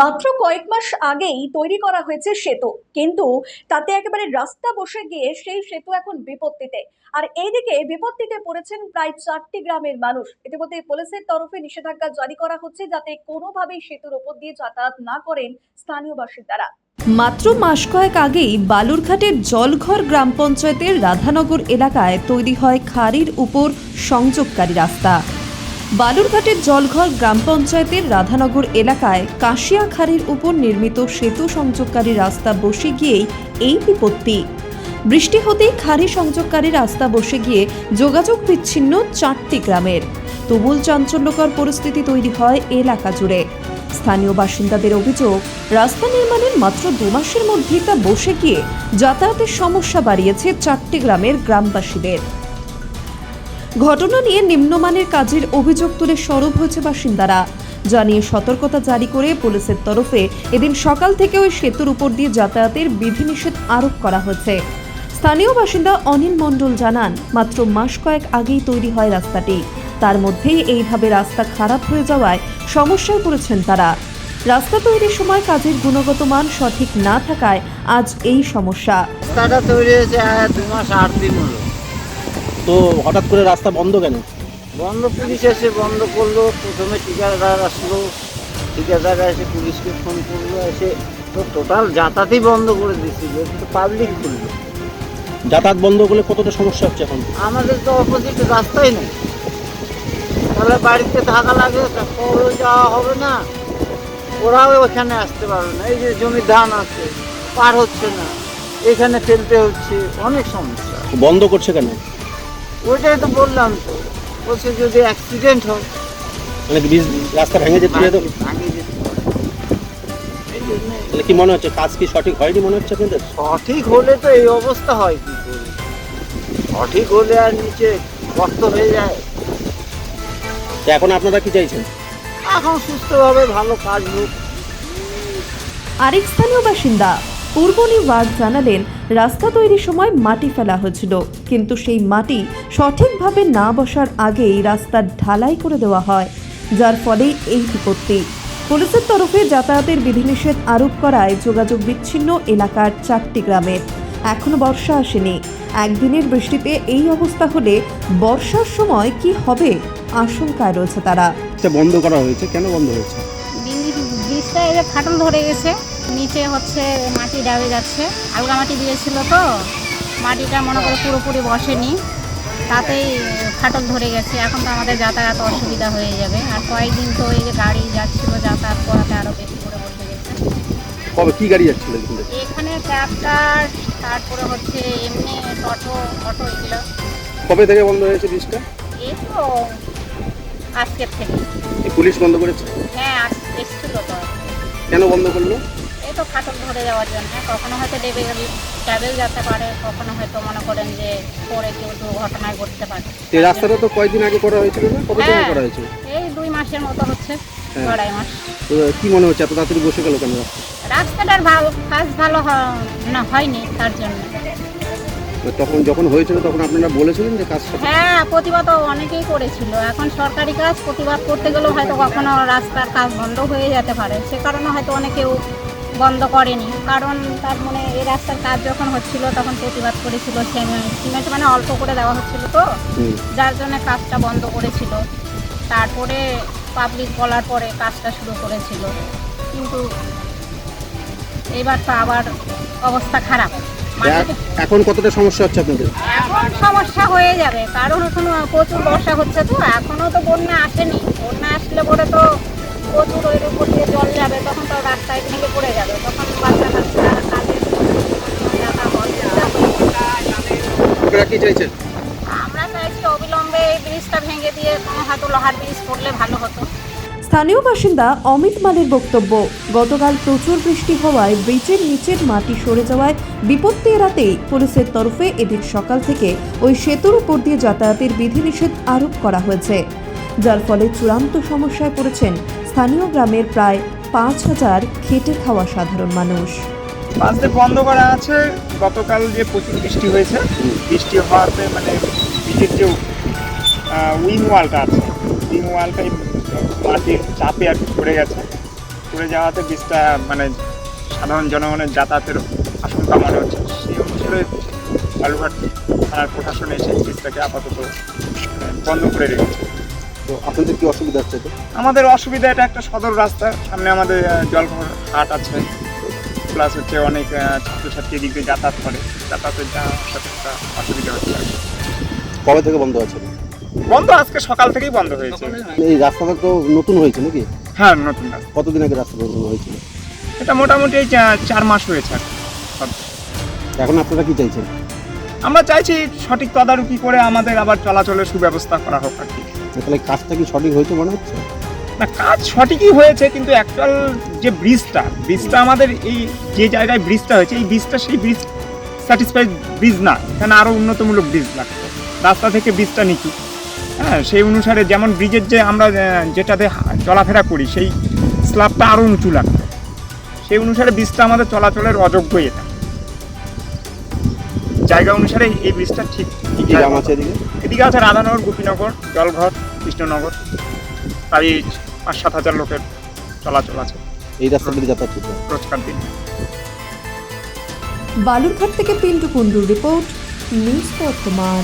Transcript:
মাত্র কয়েক মাস আগেই তৈরি করা হয়েছে সেতু। কিন্তু তাতে একেবারে রাস্তা বসে গিয়ে সেই সেতু এখন বিপত্তিতে। আর এইদিকে বিপত্তিতে পড়েছেন প্রায় চারটি গ্রামের মানুষ। ইতিমধ্যে পুলিশের তরফে নিষেধাজ্ঞা জারি করা হচ্ছে যাতে কোনোভাবেই সেতুর ওপর দিয়ে যাতায়াত না করেন স্থানীয় বাসিন্দারা। মাত্র মাস কয়েক আগেই বালুরঘাটের জলঘর গ্রাম পঞ্চায়েতের রাধানগর এলাকায় তৈরি হয় খাড়ির উপর সংযোগকারী রাস্তা। বালুরঘাটের জলঘর গ্রাম পঞ্চায়েতের রাধানগর এলাকায় কাশিয়া খাড়ির উপর নির্মিত সেতু সংযোগকারী রাস্তা বসে গিয়েই এই বিপত্তি। বৃষ্টি হতেই খাড়ি সংযোগকারী রাস্তা বসে গিয়ে যোগাযোগ বিচ্ছিন্ন চারটি গ্রামের। তুমুল চাঞ্চল্যকর পরিস্থিতি তৈরি হয় এলাকা জুড়ে। স্থানীয় বাসিন্দাদের অভিযোগ, রাস্তা নির্মাণের মাত্র দু মাসের মধ্যেই তা বসে গিয়ে যাতায়াতের সমস্যা বাড়িয়েছে চারটি গ্রামের গ্রামবাসীদের। ঘটনা নিয়ে নিম্নমানের কাজের অভিযোগ তুলে সরব হয়েছে বাসিন্দারা। জানিয়ে সতর্কতা জারি করে পুলিশের তরফে এদিন সকাল থেকে ওই সেতুর উপর দিয়ে যাতায়াতের বিধিনিষেধ আরোপ করা হয়েছে। স্থানীয় বাসিন্দা অনিল মণ্ডল জানান, মাত্র মাস কয়েক আগেই তৈরি হয় রাস্তাটি। তার মধ্যেই এইভাবে রাস্তা খারাপ হয়ে যাওয়ায় সমস্যায় পড়েছেন তারা। রাস্তা তৈরির সময় কাজের গুণগত মান সঠিক না থাকায় আজ এই সমস্যা। রাস্তাটা তৈরি হয়েছে দু মাস আট দিন হলো। তো হঠাৎ করে রাস্তা বন্ধ কেন? বন্ধ পুলিশ এসে বন্ধ করল প্রথমে ঠিকাদার আসলো ঠিকাদার এসে পুলিশকে ফোন করল এসে তো টোটাল যাতায়াতই বন্ধ করে দিয়েছিল তো পাবলিক খুললো যাতায়াত বন্ধ করলে কতটা সমস্যা হচ্ছে এখন? আমাদের তো অপোজিট রাস্তাই নেই। তাহলে বাড়িতে থাকা লাগে তারপরেও যাওয়া হবে না? ওরাও ওখানে আসতে পারবে না এই যে জমি ধান আছে পার হচ্ছে না এখানে ফেলতে হচ্ছে অনেক সমস্যা। বন্ধ করছে কেন? ওইটাই তো বললাম। তো বলছে যদি অ্যাক্সিডেন্ট হয়। মানে বীজ- রাস্তা ভেঙে যেতে পারে তো ভাঙে যেতে পারে। এই জন্যে তাহলে কি মনে হচ্ছে কাজ কি সঠিক হয়নি মনে হচ্ছে আপনাদের? সঠিক হলে তো এই অবস্থা হয়। কি করে সঠিক হলে আর নিচে গর্ত হয়ে যায়। তো এখন আপনারা কি চাইছেন? এখন সুস্থভাবে ভালো কাজ হোক। আরেক স্থানীয় বাসিন্দা পূর্বনী ওয়ার্ড জানালেন রাস্তা তৈরির সময় মাটি ফেলা হয়েছিল। কিন্তু সেই মাটি সঠিকভাবে না বসার আগেই রাস্তার ঢালাই করে দেওয়া হয় যার ফলেই এই বিপত্তি। পুলিশের তরফে যাতায়াতের বিধিনিষেধ আরোপ করায় যোগাযোগ বিচ্ছিন্ন এলাকার চারটি গ্রামের এখনও বর্ষা আসেনি। একদিনের বৃষ্টিতে এই অবস্থা হলে বর্ষার সময় কি হবে আশঙ্কায় রয়েছে তারা। বন্ধ করা হয়েছে। কেন বন্ধ হয়েছে? ব্রিজটা ফাটল ধরে গেছে। নিচে হচ্ছে মাটি ডাবে যাচ্ছে। আলগা মাটি দিয়েছিল তো মাটিটা মনে করে পুরোপুরি বসেনি। তাতেই ফাটল ধরে গেছে। এখন তো আমাদের যাতায়াত অসুবিধা হয়ে যাবে। আর কয়েকদিন তো এই যে গাড়ি যাচ্ছিল যাতায়াত করাতে আরও বেশি করে বসে গেছে। কবে কি গাড়ি যাচ্ছিল এখানে? ট্র্যাক্টর তারপরে হচ্ছে এমনি অটো অটো এগুলো। কবে থেকে বন্ধ হয়েছে ব্রিজটা? এই তো আজকের থেকে। পুলিশ বন্ধ করেছে? হ্যাঁ এসছিল তো। কেন বন্ধ করল? তো ফাটল ধরে যাওয়ার জন্য। কখনো হয়তো ডেবে ট্রাভেল যেতে পারে কখনো হয়তো মনে করেন যে পরে কেউ দুর্ঘটনায় ঘটতে পারে। এই রাস্তাটা তো কয়েকদিন আগে করা হয়েছিল না? হ্যাঁ। করা হয়েছে এই দুই মাসের মতো হচ্ছে হ্যাঁ। আড়াই মাস। কি মনে হচ্ছে এত তাড়াতাড়ি বসে গেল কেন রাস্তাটার ভালো কাজ ভালো না হয়নি তার জন্য। তখন যখন হয়েছিল তখন আপনারা বলেছিলেন যে কাজ হ্যাঁ প্রতিবাদ অনেকেই করেছিল। এখন সরকারি কাজ প্রতিবাদ করতে গেলেও হয়তো কখনো রাস্তার কাজ বন্ধ হয়ে যেতে পারে। সে কারণে হয়তো অনেকেও বন্ধ করেনি। কারণ তার মানে এই রাস্তার কাজ যখন হচ্ছিল তখন প্রতিবাদ করেছিল সিমেন্ট সিমেন্ট মানে অল্প করে দেওয়া হচ্ছিল তো। যার জন্য কাজটা বন্ধ করেছিল। তারপরে পাবলিক বলার পরে কাজটা শুরু করেছিল। কিন্তু এইবার তো আবার অবস্থা খারাপ। এখন কতটা সমস্যা হচ্ছে আপনাদের? এখন সমস্যা হয়ে যাবে। কারণ এখন প্রচুর বর্ষা হচ্ছে তো এখনও তো বন্যা আসেনি। বন্যা আপনারা কি চাইছেন? আমরা চাইছি অবিলম্বে এই ব্রিজটা ভেঙে দিয়ে কোনো হয়তো লোহার ব্রিজ করলে ভালো হতো। স্থানীয় বাসিন্দা অমিত মালের বক্তব্য গতকাল প্রচুর বৃষ্টি হওয়ায় ব্রিজের নিচের মাটি সরে যাওয়ায় বিপত্তি এড়াতেই পুলিশের তরফে এদিন সকাল থেকে ওই সেতুর উপর দিয়ে যাতায়াতের বিধিনিষেধ আরোপ করা হয়েছে। যার ফলে চূড়ান্ত সমস্যায় পড়েছেন স্থানীয় গ্রামের প্রায় পাঁচ হাজার খেটে খাওয়া সাধারণ মানুষ। বাসে বন্ধ করা আছে। গতকাল যে প্রচুর বৃষ্টি হয়েছে বৃষ্টি হওয়াতে মানে পিচের যে উইং ওয়ালটা আছে উইং ওয়ালটাই মাটির চাপে আর কি পড়ে গেছে। পড়ে যাওয়াতে ব্রিজটা মানে সাধারণ জনগণের যাতায়াতের আশঙ্কা মনে হচ্ছে। সেই অনুসারে বালুঘাট থানার প্রশাসন এসে ব্রিজটাকে আপাতত বন্ধ করে রেখেছে। তো আপনাদের কি অসুবিধা হচ্ছে আমাদের অসুবিধা এটা একটা সদর রাস্তা। সামনে আমাদের জলঘর হাট আছে। প্লাস হচ্ছে অনেক ছাত্রছাত্রী এদিক দিয়ে যাতায়াত করে। যাতায়াতের যা অসুবিধা হচ্ছে। কবে থেকে বন্ধ আছে? বন্ধ আজকে সকাল থেকেই বন্ধ হয়েছে। এই রাস্তাটা তো নতুন হয়েছে নাকি? হ্যাঁ নতুন কতদিন আগে রাস্তা নতুন হয়েছিল? এটা মোটামুটি চার মাস হয়েছে এখন আপনারা কি চাইছেন? আমরা চাইছি সঠিক তদারকি করে আমাদের আবার চলাচলের সুব্যবস্থা করা হোক আর কি। তাহলে কাজটা কি সঠিক হয়েছে মনে হচ্ছে? না কাজ সঠিকই হয়েছে কিন্তু অ্যাকচুয়াল যে ব্রিজটা ব্রিজটা আমাদের এই যে জায়গায় ব্রিজটা হয়েছে এই ব্রিজটা সেই ব্রিজ স্যাটিসফাইড ব্রিজ না। এখানে আরও উন্নতমূলক ব্রিজ লাগবে। রাস্তা থেকে ব্রিজটা নিচু। হ্যাঁ সেই অনুসারে যেমন ব্রিজের যে আমরা যেটাতে চলাফেরা করি সেই স্ল্যাবটা আরও উঁচু লাগবে। সেই অনুসারে ব্রিজটা আমাদের চলাচলের অযোগ্য এটা। জায়গা অনুসারে এই ব্রিজটা ঠিক এদিকে? আছে রাধানগর গোপীনগর জলঘর কৃষ্ণনগর প্রায় পাঁচ সাত হাজার লোকের চলাচল আছে। এই রাস্তা দিয়ে যাতায়াত করতে রোজকার দিন। বালুরঘাট থেকে পিন্টু কুন্ডুর রিপোর্ট নিউজ বর্তমান।